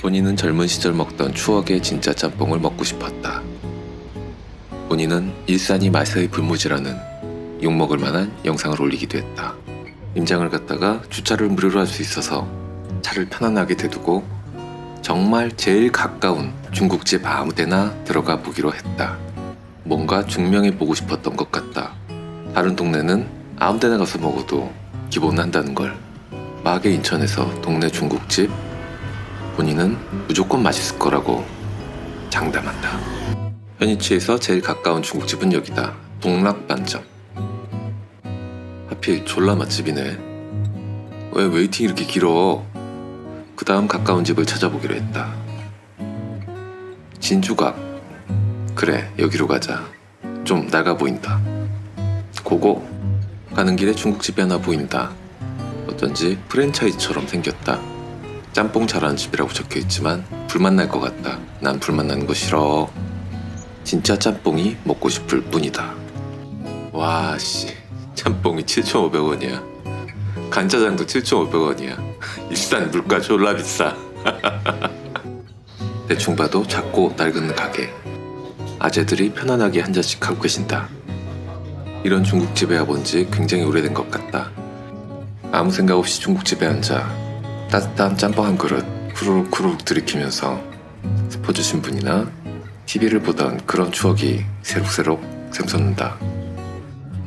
본인은 젊은 시절 먹던 추억의 진짜 짬뽕을 먹고 싶었다. 본인은 일산이 맛의 불모지라는 욕먹을 만한 영상을 올리기도 했다. 임장을 갔다가 주차를 무료로 할 수 있어서 차를 편안하게 대두고 정말 제일 가까운 중국집 아무 데나 들어가 보기로 했다. 뭔가 증명해 보고 싶었던 것 같다. 다른 동네는 아무 데나 가서 먹어도 기본은 한다는 걸. 마계 인천에서 동네 중국집 본인은 무조건 맛있을 거라고 장담한다. 현이치에서 제일 가까운 중국집은 여기다. 동락반점. 하필 졸라 맛집이네. 왜 웨이팅이 이렇게 길어? 그 다음 가까운 집을 찾아보기로 했다. 진주각. 그래, 여기로 가자. 좀 낡아 보인다. 고고. 가는 길에 중국집이 하나 보인다. 어쩐지 프랜차이즈처럼 생겼다. 짬뽕 잘하는 집이라고 적혀 있지만 불맛 날것 같다. 난 불맛 나는 거 싫어. 진짜 짬뽕이 먹고 싶을 뿐이다. 와, 씨. 짬뽕이 7,500원이야. 간짜장도 7,500원이야. 일산 물가 졸라 비싸. 대충 봐도 작고 낡은 가게. 아재들이 편안하게 한 잔씩 하고 계신다. 이런 중국집에 와본 지 굉장히 오래된 것 같다. 아무 생각 없이 중국집에 앉아 따뜻한 짬뽕 한 그릇 후루룩 후루룩 들이키면서 스포 주신 분이나 TV를 보던 그런 추억이 새록새록 샘솟는다.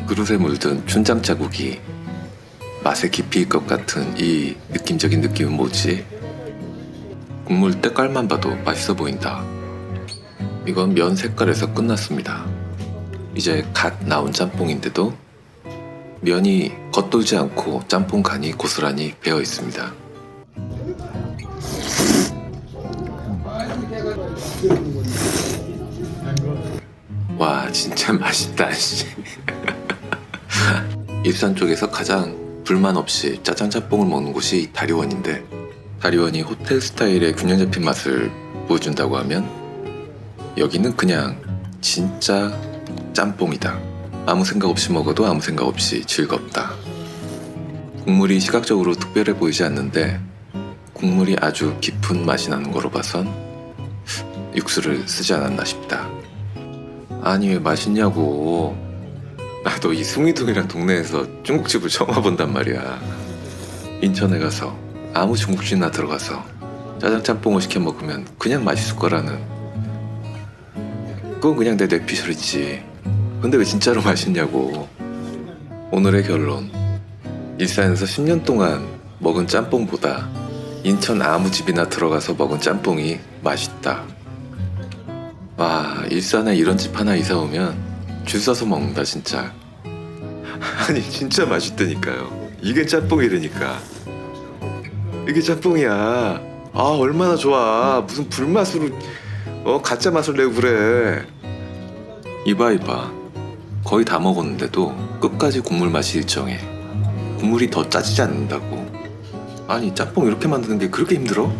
그릇에 물든 춘장 자국이 맛의 깊이일 것 같은 이 느낌적인 느낌은 뭐지? 국물 때깔만 봐도 맛있어 보인다. 이건 면 색깔에서 끝났습니다. 이제 갓 나온 짬뽕인데도 면이 겉돌지 않고 짬뽕 간이 고스란히 배어 있습니다. 와 진짜 맛있다. 씨. 일산 쪽에서 가장 불만 없이 짜장 짬뽕을 먹는 곳이 다리원인데 다리원이 호텔 스타일의 균형 잡힌 맛을 보여준다고 하면 여기는 그냥 진짜 짬뽕이다. 아무 생각 없이 먹어도 아무 생각 없이 즐겁다. 국물이 시각적으로 특별해 보이지 않는데 국물이 아주 깊은 맛이 나는 거로 봐선 육수를 쓰지 않았나 싶다. 아니 왜 맛있냐고. 나도 이 숭이동이란 동네에서 중국집을 처음 와본단 말이야. 인천에 가서 아무 중국집이나 들어가서 짜장 짬뽕을 시켜 먹으면 그냥 맛있을 거라는 그건 그냥 내 뇌피셜이지. 근데 왜 진짜로 맛있냐고. 오늘의 결론. 일산에서 10년 동안 먹은 짬뽕보다 인천 아무 집이나 들어가서 먹은 짬뽕이 맛있다. 와, 일산에 이런 집 하나 이사 오면 줄 서서 먹는다, 진짜. 아니, 진짜 맛있다니까요. 이게 짬뽕이라니까. 이게 짬뽕이야. 아, 얼마나 좋아. 무슨 불맛으로, 어, 가짜 맛을 내고 그래. 이봐, 이봐. 거의 다 먹었는데도 끝까지 국물 맛이 일정해. 국물이 더 짜지지 않는다고. 아니, 짬뽕 이렇게 만드는 게 그렇게 힘들어?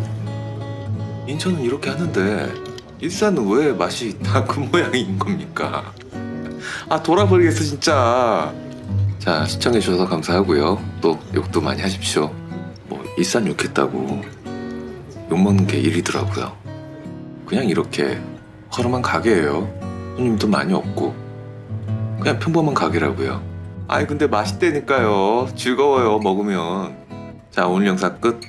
인천은 이렇게 하는데, 일산은 왜 맛이 다 그 모양인 겁니까? 아, 돌아버리겠어, 진짜. 자, 시청해 주셔서 감사하고요. 또 욕도 많이 하십시오. 뭐, 일산 욕했다고 욕 먹는 게 일이더라고요. 그냥 이렇게 허름한 가게예요. 손님도 많이 없고. 그냥 평범한 가게라고요. 아니 근데 맛있다니까요. 즐거워요 먹으면. 자 오늘 영상 끝.